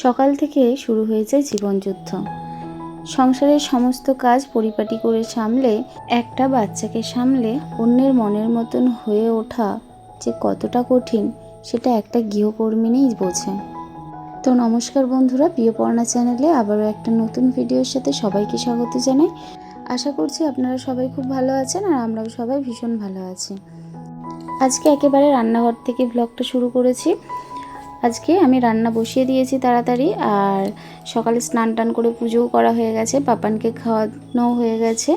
সকাল থেকে শুরু হয়ে যায় জীবনযুদ্ধ। সংসারের সমস্ত কাজ পরিপাটি করে সামলে, একটা বাচ্চাকে সামলে অন্যের মনের মতন হয়ে ওঠা যে কতটা কঠিন, সেটা একটা গৃহকর্মিনীই বোঝে। তো নমস্কার বন্ধুরা, প্রিয়পর্ণা চ্যানেলে আবারও একটা নতুন ভিডিওর সাথে সবাইকে স্বাগত জানাই। আশা করছি আপনারা সবাই খুব ভালো আছেন আর আমরাও সবাই ভীষণ ভালো আছি। আজকে একেবারে রান্নাঘর থেকে ব্লগটা শুরু করেছি। আজকে আমি রান্না বসিয়ে দিয়েছি তাড়াতাড়ি আর সকালে স্নান টান করে পুজোও করা হয়ে গেছে, পাপানকে খাওয়ানো হয়ে গেছে।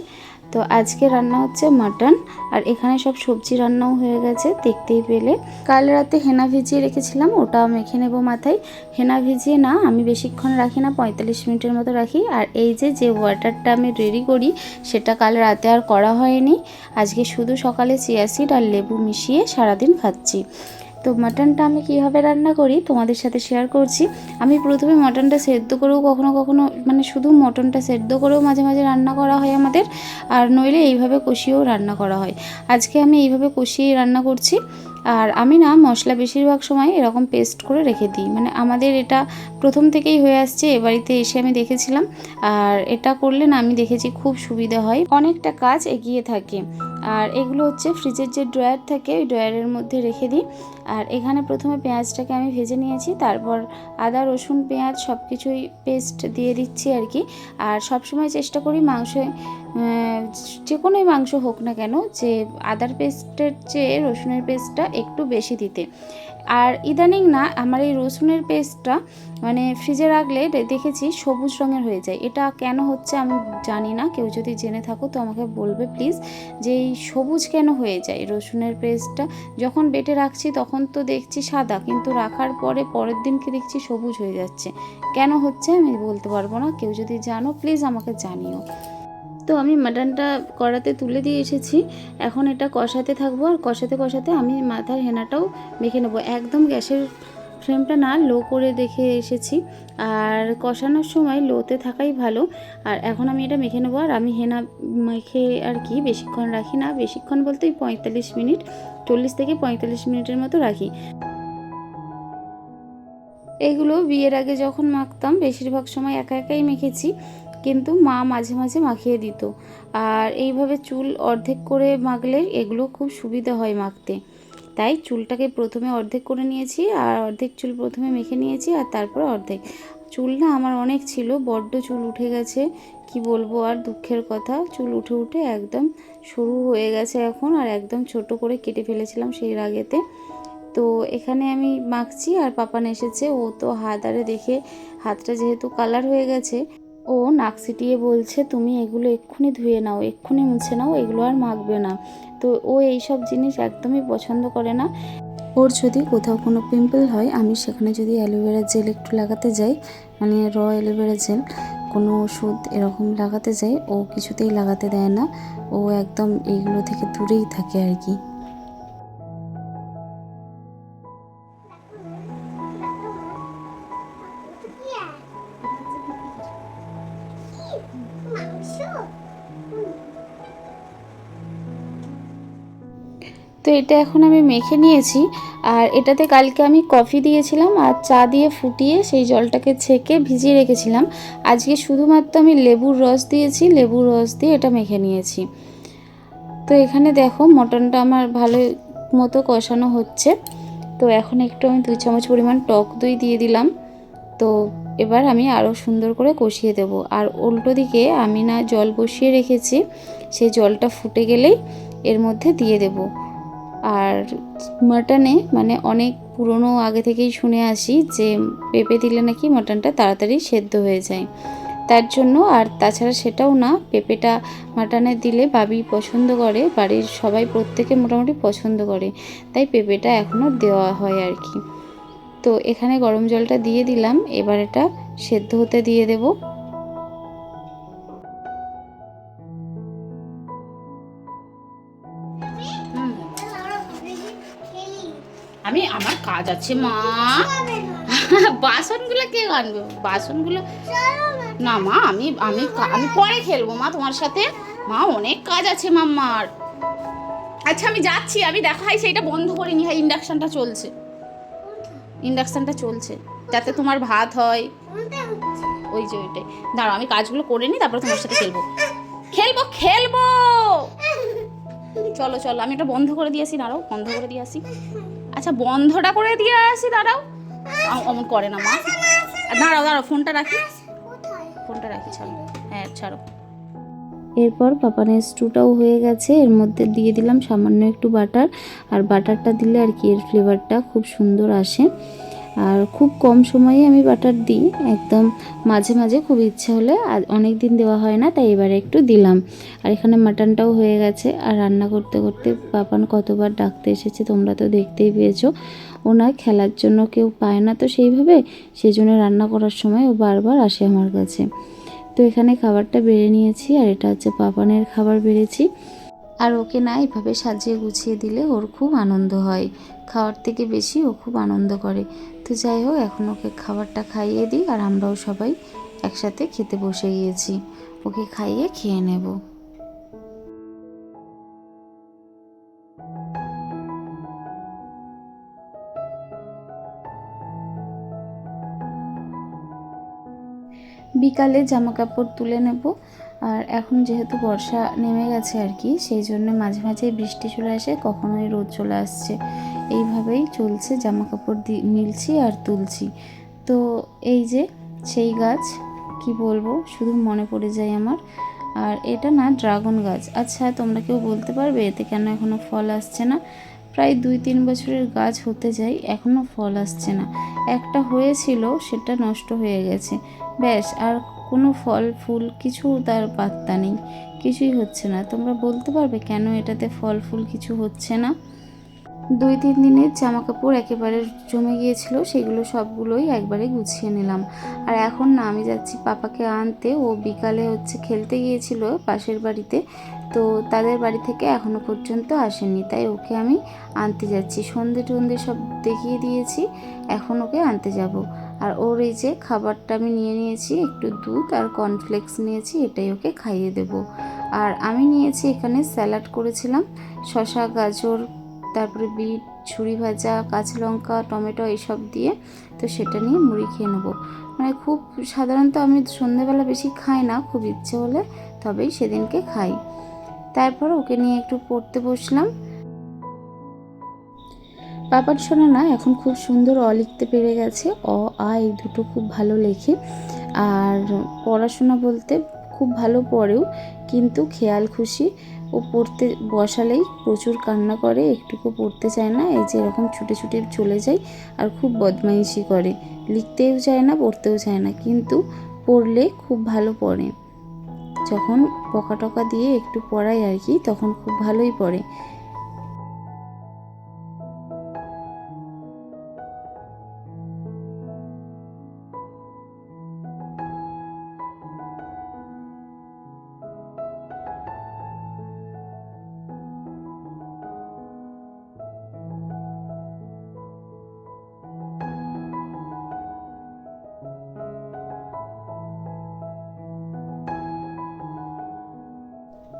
তো আজকে রান্না হচ্ছে মাটন আর এখানে সব সবজি রান্নাও হয়ে গেছে, দেখতেই পেলে। কাল রাতে হেনা ভিজিয়ে রেখেছিলাম ওটা মেখে নেব মাথায়। হেনা ভিজিয়ে না, আমি বেশিক্ষণ রাখি না, পঁয়তাল্লিশ মিনিটের মতো রাখি। আর এই যে যে ওয়াটারটা আমি রেডি করি, সেটা কাল রাতে আর করা হয়নি। আজকে শুধু সকালে চিয়া সিড আর লেবু মিশিয়ে সারাদিন খাচ্ছি। তো মাটনটা আমি কীভাবে রান্না করি তোমাদের সাথে শেয়ার করছি। আমি প্রথমে মটনটা সেদ্ধ করেও কখনো কখনো মানে শুধু মটনটা সেদ্ধ করেও মাঝে মাঝে রান্না করা হয় আমাদের, আর নইলে এইভাবে কষিয়েও রান্না করা হয়। আজকে আমি এইভাবে কষিয়ে রান্না করছি, আর আমি না মশলা বেশিরভাগ সময় এরকম পেস্ট করে রেখে দিই। মানে আমাদের এটা প্রথম থেকেই হয়ে আসছে, এ বাড়িতে এসে আমি দেখেছিলাম, আর এটা করলে না আমি দেখেছি খুব সুবিধা হয়। অনেকটা কাজ এগিয়ে থাকে, আর এগুলো হচ্ছে ফ্রিজের যে ড্রয়ার থাকে, ওই ড্রয়ারের মধ্যে রেখে দিই আর এখানে প্রথমে পেঁয়াজটাকে আমি ভেজে নিয়েছি, তারপর আদা, রসুন, পেঁয়াজ সব কিছুই পেস্ট দিয়ে দিচ্ছি আর কি। আর সবসময় চেষ্টা করি মাংসে যে কোনোই মাংস হোক না কেন, যে আদার পেস্টের চেয়ে রসুনের পেস্টটা একটু বেশি দিতে। আর ইদানিং না, আমার এই রসুনের পেস্টটা মানে ফ্রিজে রাখলে দেখেছি সবুজ রঙের হয়ে যায়। এটা কেন হচ্ছে আমি জানি না, কেউ যদি জেনে থাকো তো আমাকে বলবে প্লিজ, যে এই সবুজ কেন হয়ে যায় রসুনের পেস্টটা যখন বেটে রাখছি তখন তো দেখছি সাদা, কিন্তু রাখার পরে পরের দিনকে দেখছি সবুজ হয়ে যাচ্ছে। কেন হচ্ছে আমি বলতে পারব না, কেউ যদি জানো প্লিজ আমাকে জানিও। তো আমি মাটনটা কড়াতে তুলে দিয়ে এসেছি, এখন এটা কষাতে থাকব, আর কষাতে কষাতে আমি মাথার হেনাটাও মেখে নেব। একদম গ্যাসের ফ্লেমটা না লো করে দেখে এসেছি, আর কষানোর সময় লোতে থাকাই ভালো। আর এখন আমি এটা মেখে নেব, আর আমি হেনা মেখে আর কি বেশিক্ষণ রাখি না, বেশিক্ষণ বলতে ওই পঁয়তাল্লিশ মিনিট। চল্লিশ থেকে পঁয়তাল্লিশ মিনিটের মতো রাখি। এগুলো বিয়ের আগে যখন মাখতাম, বেশিরভাগ সময় একা একাই মেখেছি, কিন্তু মা মাঝে মাঝে মাখিয়ে দিত। আর এইভাবে চুল অর্ধেক করে মাখলে এগুলো খুব সুবিধা হয় মাখতে। তাই চুলটাকে প্রথমে অর্ধেক করে নিয়েছি, আর অর্ধেক চুল প্রথমে মেখে নিয়েছি, আর তারপর অর্ধেক। চুল না আমার অনেক ছিল, বড্ড চুল উঠে গেছে, কি বলব আর দুঃখের কথা। চুল উঠে উঠে একদম শুরু হয়ে গেছে এখন আর একদম ছোট করে কেটে ফেলেছিলাম সেই রাগেতে। তো এখানে আমি মাখছি আর পাপান এসেছে, ও তো হাত আরে দেখে হাতটা যেহেতু কালার হয়ে গেছে, ও নাক সিটিয়ে বলছে, তুমি এগুলো এক্ষুনি ধুয়ে নাও, এক্ষুনি মুছে নাও, এগুলো আর মাখবে না। তো ও এইসব জিনিস একদমই পছন্দ করে না। ওর যদি কোথাও কোনো পিম্পল হয়, আমি সেখানে যদি অ্যালোভেরা জেল একটু লাগাতে যাই মানে র অ্যালোভেরা জেল কোনো ওষুধ এরকম লাগাতে যাই ও কিছুতেই লাগাতে দেয় না, ও একদম এইগুলো থেকে দূরেই থাকে আর কি। এটা এখন আমি মেখে নিয়েছি। আর এটাতে কালকে আমি কফি দিয়েছিলাম আর চা দিয়ে ফুটিয়ে সেই জলটাকে ছেঁকে ভিজিয়ে রেখেছিলাম। আজকে শুধুমাত্র আমি লেবুর রস দিয়েছি, লেবুর রস দিয়ে এটা মেখে নিয়েছি। তো এখানে দেখো মটনটা আমার ভালো মতো কষানো হচ্ছে। তো এখন একটু আমি দুই চামচ পরিমাণ টক দই দিয়ে দিলাম। তো এবার আমি আরও সুন্দর করে কষিয়ে দেব। আর উল্টো দিকে আমি না জল বসিয়ে রেখেছি, সেই জলটা ফুটে গেলেই এর মধ্যে দিয়ে দেব। আর মাটনে মানে অনেক পুরনো আগে থেকেই শুনে আসি যে পেঁপে দিলে নাকি মাটনটা তাড়াতাড়ি সেদ্ধ হয়ে যায়। তার জন্য আর তাছাড়া সেটাও না, পেঁপেটা মাটনে দিলে বাবি পছন্দ করে, বাড়ির সবাই প্রত্যেকে মোটামুটি পছন্দ করে, তাই পেঁপেটা এখনও দেওয়া হয় আর কি। তো এখানে গরম জলটা দিয়ে দিলাম, এবার এটা সেদ্ধ হতে দিয়ে দেব। কাজ আছে মা। বাসনগুলো কে আনবে? বাসনগুলো না, মা, আমি আমি আমি পরে খেলব, মা, তোমার সাথে। মা, অনেক কাজ আছে, মাম্মার। আচ্ছা আমি যাচ্ছি, আমি দেখাই সেইটা বন্ধ করিনি হ্যাঁ ইন্ডাকশনটা চলছে। ইন্ডাকশনটা চলছে, যাতে তোমার ভাত হয়। ওই যে ওইটাই। দাঁড়াও, আমি কাজগুলো করে নিই তারপরে তোমার সাথে খেলব। খেলব খেলব! চলো চলো, আমি এটা বন্ধ করে দিয়ে আসি, দাঁড়াও, বন্ধ করে দিয়ে আসি। আচ্ছা বন্ধটা করে দিয়ে আসি দাঁড়াও। অমন করে না মা। দাঁড়াও দাঁড়াও ফোনটা রাখি। ফোনটা রাখি ছাড়ো। হ্যাঁ ছাড়ো। এরপর পাপানের স্টুটাও হয়ে গেছে। এর মধ্যে দিয়ে দিলাম সামান্য একটু বাটার। আর বাটারটা দিলে আর কি এর ফ্লেভারটা খুব সুন্দর আসে। আর খুব কম সময়ে আমি বাটার দিই। একদম মাঝে মাঝে খুব ইচ্ছে হলে অনেক দিন দেওয়া হয় না, তাই এবারে একটু দিলাম। আর এখানে মাটনটাও হয়ে গেছে। আর রান্না করতে করতে পাপান কতবার ডাকতে এসেছে তোমরা তো দেখতেই পেয়েছ। ওনার খেলার জন্য কেউ পায় না, তো সেইভাবে সেই জন্য রান্না করার সময় ও বারবার আসে আমার কাছে। তো এখানে খাবারটা বেড়ে নিয়েছি, আর এটা হচ্ছে পাপানের খাবার বেড়েছি। আর ওকে না এভাবে সাজিয়ে গুছিয়ে দিলে ওর খুব আনন্দ হয়। খাওয়ার থেকে বেশি ও খুব আনন্দ করে। তো যাই হোক, এখন ওকে খাবারটা খাইয়ে দিই আর আমরাও সবাই একসাথে খেতে বসে গিয়েছি। ওকে খাইয়ে খেয়ে নেব। বিকালে জামা কাপড় তুলে নেব। আর এখন যেহেতু বর্ষা নেমে গেছে আর কি, সেই জন্য মাঝে মাঝে বৃষ্টি চলে আসে, কখনোই রোদ চলে আসছে। এইভাবেই চলছে জামা কাপড় দি মিলছি আর তুলছি। তো এই যে সেই গাছ, কি বলব, শুধু মনে পড়ে যায় আমার। আর এটা না ড্রাগন গাছ। আচ্ছা তোমরা কেউ বলতে পারবে এতে কেন এখনও ফল আসছে না? প্রায় দুই তিন বছরের গাছ হতে যায় এখনও ফল আসছে না। একটা হয়েছিল, সেটা নষ্ট হয়ে গেছে। ব্যাস, আর কোনো ফল, ফুল, কিছু তার পাত্তা নেই। কিছুই হচ্ছে না। তোমরা বলতে পারবে কেন এটাতে ফল, ফুল কিছু হচ্ছে না? দুই তিন দিনের জামা কাপড় একেবারে জমে গিয়েছিল, সেগুলো সবগুলোই একবারে গুছিয়ে নিলাম। আর এখন না, আমি যাচ্ছি পাপাকে আনতে। ও বিকালে হচ্ছে খেলতে গিয়েছিল পাশের বাড়িতে, তো তাদের বাড়ি থেকে এখনও পর্যন্ত আসেনি। তাই ওকে আমি আনতে যাচ্ছি। সন্ধে টন্ধে সব দেখিয়ে দিয়েছি। এখন ওকে আনতে যাব। আর ওর এই যে খাবারটা আমি নিয়ে নিয়েছি, একটু দুধ আর কর্নফ্লেক্স নিয়েছি, এটাই ওকে খাইয়ে দেব। আর আমি নিয়েছি এখানে স্যালাড করেছিলাম, শসা, গাজর, তারপরে বিট, ছুরি ভাজা, কাঁচা লঙ্কা, টমেটো এইসব দিয়ে তো সেটা নিয়ে মুড়ি খেয়ে নেব। মানে খুব সাধারণত আমি সন্ধেবেলা বেশি খাই না, খুব ইচ্ছে হলে তবেই সেদিনকে খাই। তারপর ওকে নিয়ে একটু পড়তে বসলাম পাপার শোনা না, এখন খুব সুন্দর অ লিখতে পেরে গেছে। অ, আ, এই দুটো খুব ভালো লেখে। আর পড়াশোনা বলতে খুব ভালো পড়েও, কিন্তু খেয়াল খুশি, ও পড়তে বসালেই প্রচুর কান্না করে, একটুকু পড়তে চায় না, এই যে এরকম ছুটে ছুটে চলে যায় আর খুব বদমাইশি করে। লিখতেও চায় না, পড়তেও চায় না, কিন্তু পড়লে খুব ভালো পড়ে। যখন পকা টকা দিয়ে একটু পড়াই আর কি, তখন খুব ভালোই পড়ে।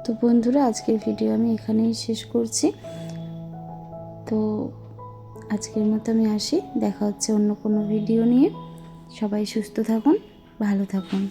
তো বন্ধুরা, আজকের ভিডিও আমি এখানেই শেষ করছি। তো আজকের মতো আমি আসি। দেখা হচ্ছে অন্য কোনো ভিডিও নিয়ে। সবাই সুস্থ থাকুন, ভালো থাকুন।